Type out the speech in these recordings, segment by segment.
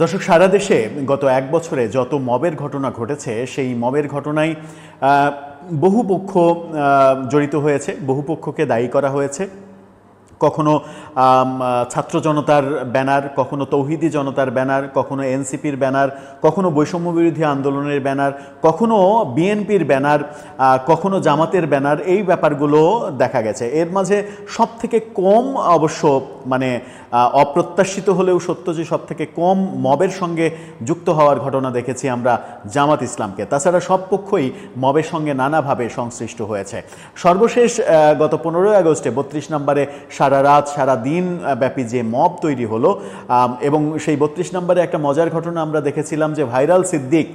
দর্শক, সারা দেশে গত এক বছরে যত মবের ঘটনা ঘটেছে, সেই মবের ঘটনায় বহু পক্ষ জড়িত হয়েছে বহু পক্ষকে দায়ী করা হয়েছে। কখনো ছাত্র জনতার ব্যানার, কখনো তৌহিদি জনতার ব্যানার, কখনো এনসিপির ব্যানার, কখনো বৈষম্য বিরোধী আন্দোলনের ব্যানার, কখনো বিএনপির ব্যানার কখনো জামাতের ব্যানার, এই ব্যাপারগুলো দেখা গেছে। এর মাঝে সব থেকে কম অবশ্য মানে অপ্রত্যাশিত হলেও সত্য যে সব থেকে কম মবের সঙ্গে যুক্ত হওয়ার ঘটনা দেখেছি আমরা জামাত ইসলামকে। তাছাড়া সব পক্ষই মবের সঙ্গে নানাভাবে সংশ্লিষ্ট হয়েছে। সর্বশেষ গত পনেরোই আগস্টে বত্রিশ নম্বরে সারা রাত, সারা দিন ব্যাপী যে মব তৈরি হলো এবং সেই বত্রিশ নম্বরে একটা মজার ঘটনা আমরা দেখেছিলাম যে ভাইরাল সিদ্দিক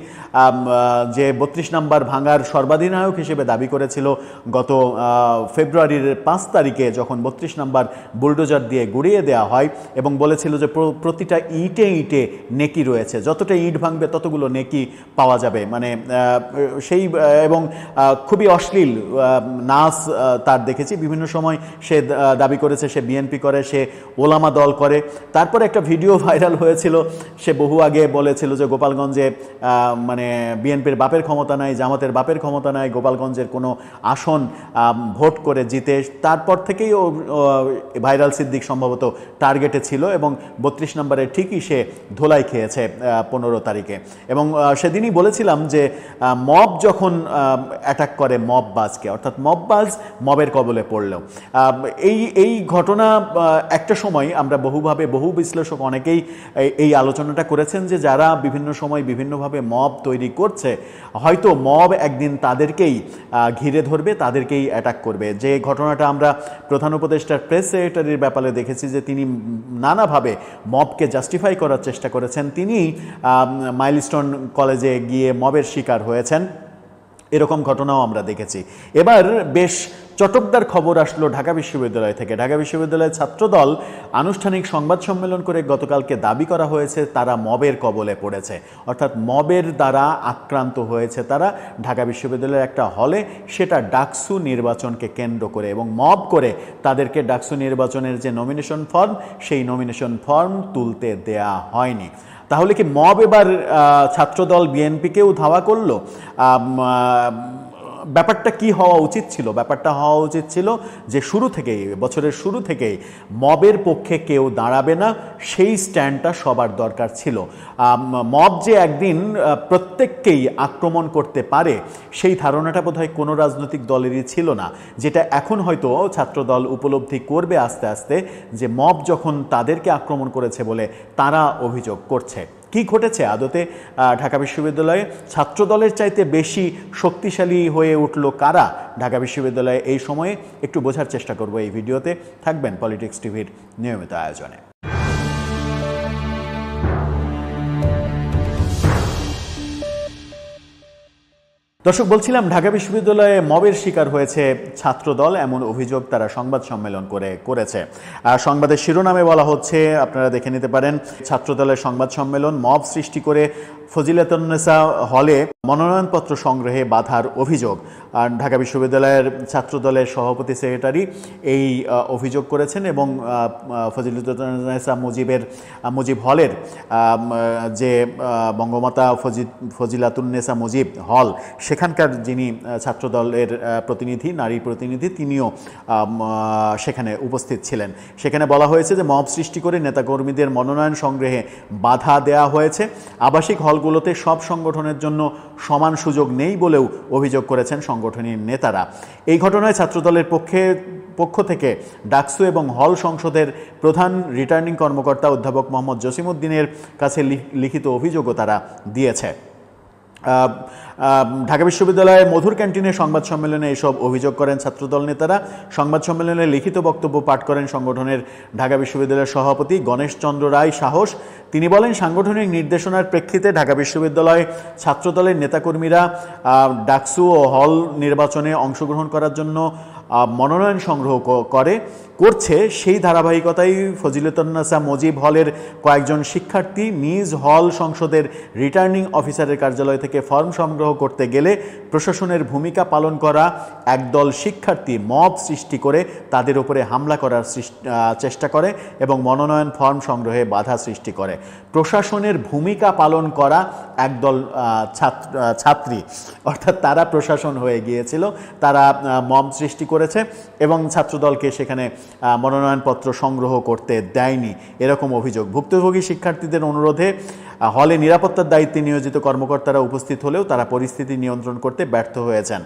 যে বত্রিশ নম্বর ভাঙার সর্বাধিনায়ক হিসেবে দাবি করেছিল গত ফেব্রুয়ারির পাঁচ তারিখে যখন বত্রিশ নম্বর বুলডোজার দিয়ে গুড়িয়ে দেওয়া হয় এবং বলেছিল যে প্রতিটা ইটে ইটে নেকি রয়েছে, যতটা ইট ভাঙবে ততগুলো নেকি পাওয়া যাবে। মানে সেই এবং খুবই অশ্লীল নাচ তার দেখেছি। বিভিন্ন সময় সে দাবি করেছে সে বিএনপি করে, সে ওলামা দল করে। তারপরে একটা ভিডিও ভাইরাল হয়েছিল, সে বহু আগে বলেছিল যে গোপালগঞ্জে মানে বিএনপির বাপের ক্ষমতা নাই, জামাতের বাপের ক্ষমতা নাই, গোপালগঞ্জের কোনো আসন ভোট করে জিতে। তারপর থেকেই ও ভাইরাল সিদ্দিক সম্ভবত টার্গেটে ছিল এবং বত্রিশ নম্বরে ঠিকই সে ধোলাই খেয়েছে পনেরো তারিখে। এবং সেদিনই বলেছিলাম যে মব যখন অ্যাটাক করে মব বাজকে, অর্থাৎ মব বাজ মবের কবলে পড়লেও এই এই ঘটনা একটা সময় আমরা বহুভাবে, বহু বিশ্লেষক অনেকেই এই- আলোচনাটা করেছেন যে যারা বিভিন্ন সময় বিভিন্নভাবে মব তৈরি করছে, হয়তো মব একদিন তাদেরকেই ঘিরে ধরবে, তাদেরকেই অ্যাটাক করবে। যে ঘটনাটা আমরা প্রধান উপদেষ্টার প্রেস সেক্রেটারির ব্যাপারে দেখেছি যে তিনি নানাভাবে মবকে জাস্টিফাই করার চেষ্টা করেছেন। তিনি মাইলস্টোন কলেজে গিয়ে মবের শিকার হয়েছেন। এরকম ঘটনাও আমরা দেখেছি। এবার বেশ চটকদার খবর আসলো ঢাকা বিশ্ববিদ্যালয় থেকে। ঢাকা বিশ্ববিদ্যালয়ের ছাত্রদল আনুষ্ঠানিক সংবাদ সম্মেলন করে গতকালকে দাবি করা হয়েছে, তারা মবের কবলে পড়েছে। অর্থাৎ মবের দ্বারা আক্রান্ত হয়েছে তারা। ঢাকা বিশ্ববিদ্যালয়ের একটা হলে সেটা ডাকসু নির্বাচনকে কেন্দ্র করে এবং মব করে তাদেরকে ডাকসু নির্বাচনের যে নমিনেশন ফর্ম সেই নমিনেশন ফর্ম তুলতে দেয়া হয়নি। তাহলে কি মব এবার ছাত্রদল বিএনপিকেও ধাওয়া করল? ব্যাপারটা কি হওয়া উচিত ছিল? ব্যাপারটা হওয়া উচিত ছিল যে শুরু থেকেই, বছরের শুরু থেকেই মবের পক্ষে কেউ দাঁড়াবে না, সেই স্ট্যান্ডটা সবার দরকার ছিল। মব যে একদিন প্রত্যেককেই আক্রমণ করতে পারে, সেই ধারণাটা বোধহয় কোনো রাজনৈতিক দলেরই ছিল না। যেটা এখন হয়তো ছাত্রদল উপলব্ধি করবে আস্তে আস্তে যে মব যখন তাদেরকে আক্রমণ করেছে বলে তারা অভিযোগ করছে। কি ঘটেছে? আদতে ঢাকা বিশ্ববিদ্যালয়ে ছাত্রদলের চাইতে বেশি শক্তিশালী হয়ে উঠল কারা? ঢাকা বিশ্ববিদ্যালয়ে এই সময়ে একটু বোঝার চেষ্টা করব এই ভিডিওতে। থাকবেন পলিটিক্স টিভির নিয়মিত আয়োজনে। দর্শক, বলছিলাম ঢাকা বিশ্ববিদ্যালয়ে মবের শিকার হয়েছে ছাত্রদল, এমন অভিযোগ তারা সংবাদ সম্মেলন করে, করেছে। আর সংবাদের শিরোনামে বলা হচ্ছে, আপনারা দেখে নিতে পারেন, ছাত্রদলের সংবাদ সম্মেলন মব সৃষ্টি করে ফজিলাতন্নেসা হলে মনোনয়নপত্র সংগ্রহে বাধার অভিযোগ। ঢাকা বিশ্ববিদ্যালয়ের ছাত্রদলের সভাপতি সেক্রেটারি এই অভিযোগ করেছেন এবং আহ, মুজিবের মুজিব হলের যে বঙ্গমাতা ফজি ফজিলাতুন্নেসা মুজিব হল সেখানকার যিনি ছাত্রদলের প্রতিনিধি নারী প্রতিনিধি তিনিও সেখানে উপস্থিত ছিলেন। সেখানে বলা হয়েছে যে মব সৃষ্টি করে নেতাকর্মীদের মনোনয়ন সংগ্রহে বাধা দেয়া হয়েছে। আবাসিক হলগুলোতে সব সংগঠনের জন্য সমান সুযোগ নেই বলেও অভিযোগ করেছেন সংগঠনের নেতারা। এই ঘটনায় ছাত্রদলের পক্ষে, পক্ষ থেকে ডাকসু এবং হল সংসদের প্রধান রিটার্নিং কর্মকর্তা অধ্যাপক মোহাম্মদ জসিমউদ্দিনের কাছে লিখিত অভিযোগও তারা দিয়েছে। ঢাকা বিশ্ববিদ্যালয়ে মধুর ক্যান্টিনে সংবাদ সম্মেলনে এসব অভিযোগ করেন ছাত্রদল নেতারা। সংবাদ সম্মেলনে লিখিত বক্তব্য পাঠ করেন সংগঠনের ঢাকা বিশ্ববিদ্যালয়ের সভাপতি গণেশ চন্দ্র রায় সাহস। তিনি বলেন, সাংগঠনিক নির্দেশনার প্রেক্ষিতে ঢাকা বিশ্ববিদ্যালয়ে ছাত্রদলের নেতাকর্মীরা ডাকসু ও হল নির্বাচনে অংশগ্রহণ করার জন্য মনোনয়ন সংগ্রহ করে, করছে। সেই ধারাবাহিকতায় ফজিলতুন্নেসা মুজিব হলের কয়েকজন শিক্ষার্থী নিজ হল সংসদের রিটার্নিং অফিসারের কার্যালয় থেকে ফর্ম সংগ্রহ করতে গেলে প্রশাসনের ভূমিকা পালন করা একদল শিক্ষার্থী মব সৃষ্টি করে তাদের উপরে হামলা করার চেষ্টা করে এবং মনোনয়ন ফর্ম সংগ্রহে বাধা সৃষ্টি করে। প্রশাসনের ভূমিকা পালন করা একদল ছাত্র ছাত্রী, অর্থাৎ তারা প্রশাসন হয়ে গিয়েছিল, তারা মব সৃষ্টি করেছে এবং ছাত্রদলকে সেখানে মনোনয়নপত্র সংগ্রহ করতে দেয়নি। এরকম অভিযোগ। ভুক্তভোগী শিক্ষার্থীদের অনুরোধে হলে নিরাপত্তার দায়িত্বে নিয়োজিত কর্মকর্তারা উপস্থিত হলেও তারা পরিস্থিতি নিয়ন্ত্রণ করতে ব্যর্থ হয়েছেন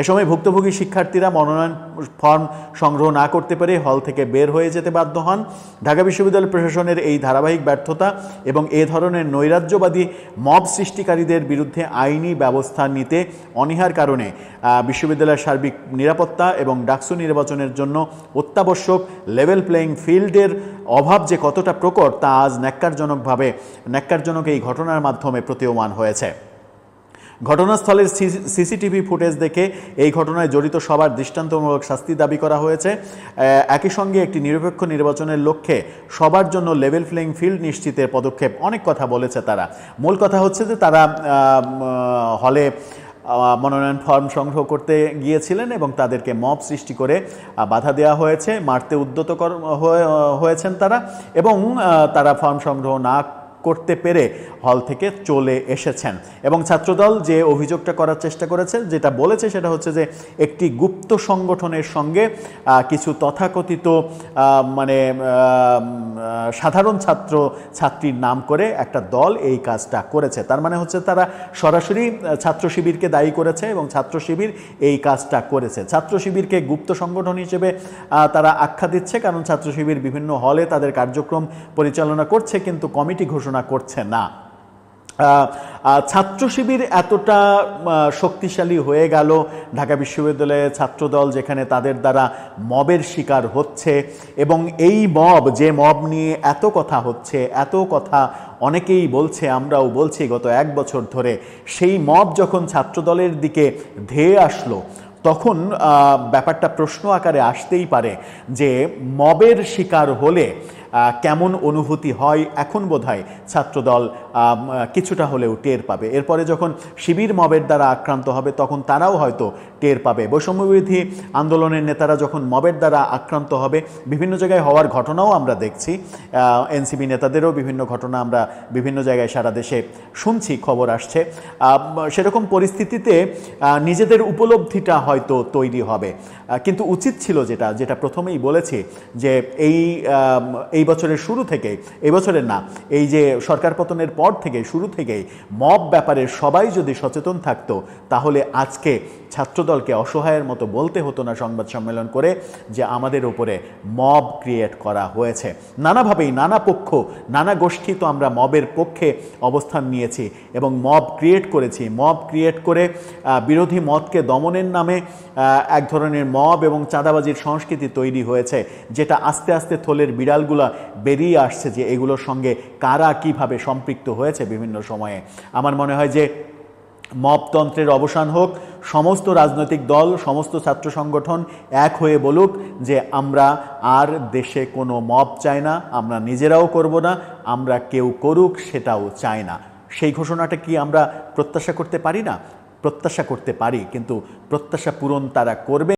এ সময় ভুক্তভোগী শিক্ষার্থীরা মনোনয়ন ফর্ম সংগ্রহ না করতে পেরে হল থেকে বের হয়ে যেতে বাধ্য হন। ঢাকা বিশ্ববিদ্যালয় প্রশাসনের এই ধারাবাহিক ব্যর্থতা এবং এ ধরনের নৈরাজ্যবাদী মব সৃষ্টিকারীদের বিরুদ্ধে আইনি ব্যবস্থা নিতে অনীহার কারণে বিশ্ববিদ্যালয়ের সার্বিক নিরাপত্তা এবং ডাকসু নির্বাচনের জন্য অত্যাবশ্যক লেভেল প্লেয়িং ফিল্ডের অভাব যে কতটা প্রকট তা আজ ন্যাক্কারজনকভাবে, ন্যাক্কারজনক এই ঘটনার মাধ্যমে প্রতীয়মান হয়েছে। ঘটনাস্থলের সিসিটিভি ফুটেজ দেখে এই ঘটনায় জড়িত সবার দৃষ্টান্তমূলক শাস্তি দাবি করা হয়েছে। একই সঙ্গে একটি নিরপেক্ষ নির্বাচনের লক্ষ্যে সবার জন্য লেভেল প্লেইং ফিল্ড নিশ্চিতের পদক্ষেপ অনেক কথা বলেছে তারা। মূল কথা হচ্ছে যে তারা হলে মনোনয়ন ফর্ম সংগ্রহ করতে গিয়েছিলেন এবং তাদেরকে মব সৃষ্টি করে বাধা দেওয়া হয়েছে, মারতে উদ্যত হয়ে- হয়েছেন তারা এবং তারা ফর্ম সংগ্রহ না করতে পেরে হল থেকে চলে এসেছেন। এবং ছাত্রদল যে অভিযোগটা করার চেষ্টা করেছে, যেটা বলেছে সেটা হচ্ছে যে একটি গুপ্ত সংগঠনের সঙ্গে কিছু তথাকথিত মানে সাধারণ ছাত্র, ছাত্রীর নাম করে একটা দল এই কাজটা করেছে। তার মানে হচ্ছে তারা সরাসরি ছাত্র শিবিরকে দায়ী করেছে এবং ছাত্র শিবির এই কাজটা করেছে। ছাত্র শিবিরকে গুপ্ত সংগঠন হিসেবে তারা আখ্যা দিচ্ছে, কারণ ছাত্র শিবির বিভিন্ন হলে তাদের কার্যক্রম পরিচালনা করছে, কিন্তু কমিটি ঘোষণা করছে না। ছাত্র শিবির এতটা শক্তিশালী হয়ে গেল। ঢাকা বিশ্ববিদ্যালয়ের ছাত্রদল যেখানে তাদের দ্বারা মবের শিকার হচ্ছে এবং এই মব, যে মব নিয়ে এত কথা হচ্ছে, এত কথা অনেকেই বলছে, আমরাও বলছি গত এক বছর ধরে, সেই মব যখন ছাত্রদলের দিকে ধেয়ে আসলো, তখন ব্যাপারটা প্রশ্ন আকারে আসতেই পারে যে মবের শিকার হলে কেমন অনুভূতি হয় এখন বোধহয় ছাত্রদল কিছুটা হলেও টের পাবে। এরপরে যখন শিবির মবের দ্বারা আক্রান্ত হবে, তখন তারাও হয়তো টের পাবে। বৈষম্যবিধি আন্দোলনের নেতারা যখন মবের দ্বারা আক্রান্ত হবে, বিভিন্ন জায়গায় হওয়ার ঘটনাও আমরা দেখছি। এনসিবি নেতাদেরও বিভিন্ন ঘটনা আমরা বিভিন্ন জায়গায় সারা দেশে শুনছি, খবর আসছে। সেরকম পরিস্থিতিতে নিজেদের উপলব্ধিটা হয়তো তৈরি হবে। কিন্তু উচিত ছিল যেটা যেটা প্রথমেই বলেছি যে এই এই বছরের শুরু থেকে, এই বছরের না, এই যে সরকার পতনের পর থেকে, শুরু থেকেই মব ব্যাপারে সবাই যদি সচেতন থাকতো, তাহলে আজকে ছাত্রদলকে অসহায়ের মতো বলতে হতো না সংবাদ সম্মেলন করে যে আমাদের উপরে মব ক্রিয়েট করা হয়েছে। নানাভাবেই, নানা পক্ষ, নানা গোষ্ঠী তো আমরা মবের পক্ষে অবস্থান নিয়েছি এবং মব ক্রিয়েট করেছি। মব ক্রিয়েট করে বিরোধী মতকে দমনের নামে এক ধরনের মব এবং চাঁদাবাজির সংস্কৃতি তৈরি হয়েছে, যেটা আস্তে আস্তে থলের বিড়ালগুলা বেরিয়ে আসছে যে এগুলোর সঙ্গে কারা কীভাবে সম্পৃক্ত হয়েছে বিভিন্ন সময়ে। আমার মনে হয় যে মবতন্ত্রের অবসান হোক, সমস্ত রাজনৈতিক দল, সমস্ত ছাত্র সংগঠন এক হয়ে বলুক যে আমরা আর দেশে কোনো মপ চাই না, আমরা নিজেরাও করব না, আমরা কেউ করুক সেটাও চাই না। সেই ঘোষণাটা কি আমরা প্রত্যাশা করতে পারি না? প্রত্যাশা করতে পারি, কিন্তু প্রত্যাশা পূরণ তারা করবে